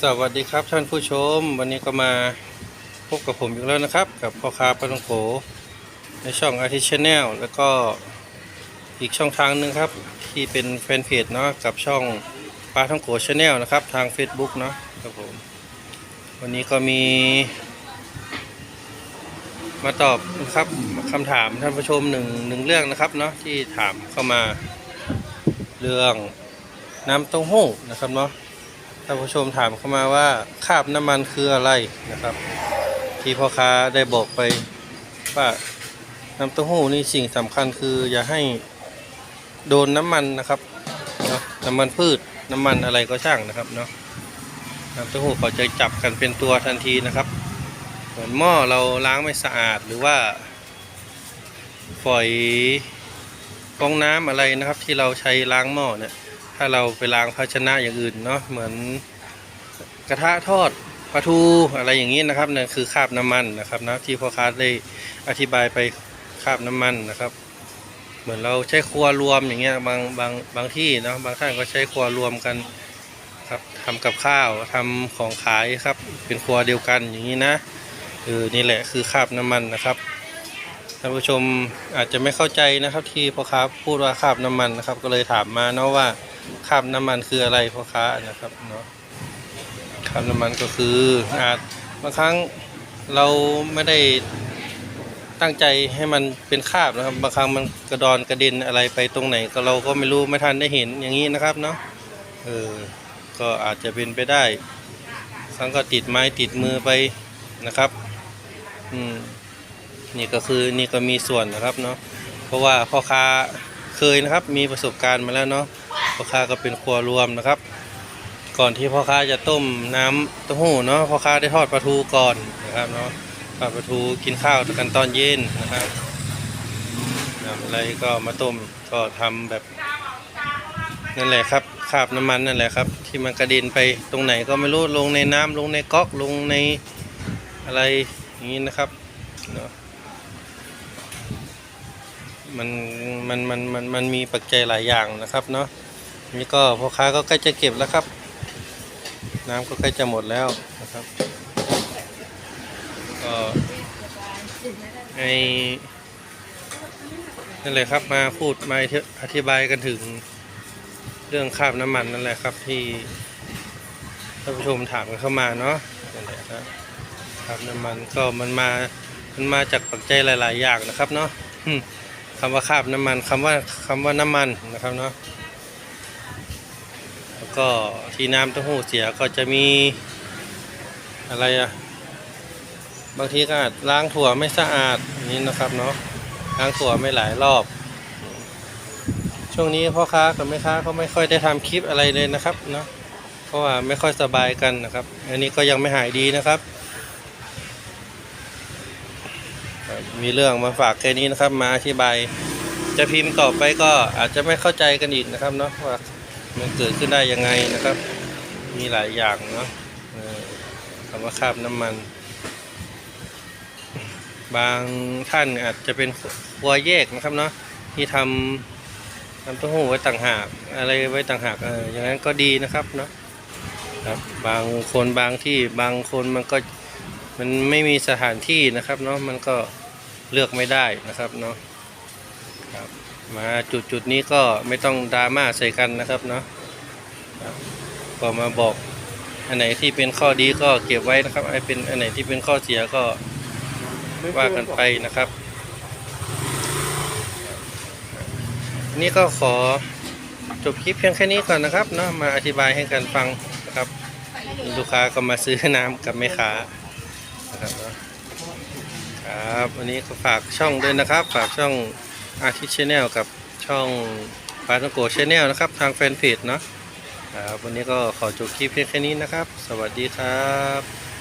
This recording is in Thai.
สวัสดีครับท่านผู้ชม วันนี้ก็มาพบกับผมอีกแล้วนะครับ กับพ่อค้าปลาทองโกในช่องอาทิชแนลแล้วก็อีกช่องทางหนึ่งครับ ที่เป็นแฟนเพจเนาะกับช่องปลาทองโกชแนลนะครับ ทาง Facebook เนาะครับผมวันนี้ก็มี มาตอบนะครับคำถามท่านผู้ชมหนึ่งหนึ่งเรื่องนะครับเนาะที่ถามเข้ามาเรื่องน้ำเต้าหู้นะครับเนาะ ท่านผู้ชมถามเข้ามาว่าคาบน้ำมันคืออะไรนะครับ ที่พ่อค้าได้บอกไปว่าน้ำเต้าหู้นี่สิ่งสำคัญคืออย่าให้โดนน้ำมันนะครับเนาะน้ำมันพืชน้ำมันอะไรก็ช่างนะครับเนาะน้ำเต้าหู้เขาจะจับกันเป็นตัวทันทีนะครับเหมือนหม้อเราล้างไม่สะอาดหรือว่าฝอยฟองน้ำอะไรนะครับ ที่เราใช้ล้างหม้อเนี่ย ถ้าเราไปล้างภาชนะอย่างอื่นเนาะเหมือนกระทะทอดปลาทูอะไรอย่างนี้นะครับเนั่นคือคราบน้ำมันนะครับนะที่พ่อค้าได้อธิบายไปคราบน้ำมันนะครับ เหมือนเราใช้ครัวรวมอย่างเงี้ยบางบางบางที่เนาะบางท่านก็ใช้ครัวรวมกันครับทำกับข้าวทำของขายครับ เป็นครัวเดียวกันอย่างนี้นะเออนี่แหละคือคราบน้ำมันนะครับท่านผู้ชมอาจจะไม่เข้าใจนะครับ ที่พ่อค้าพูดว่าคราบน้ำมันนะครับ ก็เลยถามมาเนาะว่า คราบน้ำมันคืออะไรพ่อค้านะครับเนาะคราบน้ำมันก็คืออาจบางครั้งเราไม่ได้ตั้งใจให้มันเป็นคราบนะครับบางครั้งมันกระดอนกระเด็นอะไรไปตรงไหน ก็เราก็ไม่รู้ไม่ทันได้เห็นอย่างนี้นะครับเนาะเออก็อาจจะเป็นไปได้ครั้งก็ติดไม้ติดมือไปนะครับอืมนี่ก็คือนี่ก็มีส่วนนะครับเนาะเพราะว่าพ่อค้าเคยนะครับมีประสบการณ์มาแล้วเนาะ พ่อค้าก็เป็นครัวรวมนะครับ ก่อนที่พ่อค้าจะต้มน้ำเต้าหู้เนาะพ่อค้าได้ทอดปลาทูก่อนนะครับเนาะทอดปลาทูกินข้าวกันตอนเย็นนะครับนำอะไรก็มาต้มก็ทำแบบนั่นแหละครับคาบน้ำมันนั่นแหละครับ ที่มันกระเด็นไปตรงไหนก็ไม่รู้ลงในน้ำลงในก๊อกลงในอะไรอย่างนี้นะครับเนาะมันมันมันมันมันมีปัจจัยหลายอย่างนะครับเนาะ นี่ก็พ่อค้าก็ใกล้จะเก็บแล้วครับ น้ำก็ใกล้จะหมดแล้วนะครับก็ในนั่นแหละครับมาพูดมาอธิบายกันถึงเรื่องคราบน้ำมันนั่นแหละครับที่ท่านผู้ชมถามกันเข้ามาเนาะนั่นแหละครับคราบน้ำมันก็มันมามันมาจากปัจจัยหลาย ๆ อย่างนะครับเนาะคำว่าคราบน้ำมันคำว่าคำว่าน้ำมันนะครับเนาะ ก็ที่น้ำเต้าหู้เสียก็จะมีอะไรอะบางทีก็อาจล้างถั่วไม่สะอาดนี้นะครับเนาะล้างถั่วไม่หลายรอบ ช่วงนี้พ่อค้ากับแม่ค้าก็ไม่ค่อยได้ทำคลิปอะไรเลยนะครับเนาะเพราะว่าไม่ค่อยสบายกันนะครับ อันนี้ก็ยังไม่หายดีนะครับครับ มีเรื่องมาฝากแค่นี้นะครับ มาอธิบายจะพิมพ์ต่อไปก็อาจจะไม่เข้าใจกันอีกนะครับเนาะว่า มันเกิดขึ้นได้ยังไงนะครับ มีหลายอย่างเนาะคำว่าคราบน้ำมัน บางท่านอาจจะเป็นครัวแยกนะครับเนาะที่ทำน้ำเต้าหู้ไว้ต่างหาก อะไรไว้ต่างหากอออย่างนั้นก็ดีนะครับเนาะครับบางคนบางที่บางคนมันก็มันไม่มีสถานที่นะครับเนาะมันก็เลือกไม่ได้นะครับเนาะครับ มาจุดจุดนี้ก็ไม่ต้องดราม่าใส่กันนะครับเนาะก็มาบอกอันไหนที่เป็นข้อดีก็เก็บไว้นะครับไอ้เป็นอันไหนที่เป็นข้อเสียก็ว่ากันไปนะครับ นี่ก็ขอจบคลิปเพียงแค่นี้ก่อนนะครับเนาะมาอธิบายให้กันฟังนะครับ ลูกค้าก็มาซื้อน้ำกับแม่ค้านะครับเนาะครับวันนี้ก็ฝากช่องด้วยนะครับ ฝากช่อง อาทิตย์ชแนลกับช่องปาตงโกชแนลนะครับ ทางแฟนเพจเนาะครับวันนี้ก็ขอจบคลิปเพียงแค่นี้นะครับ สวัสดีครับ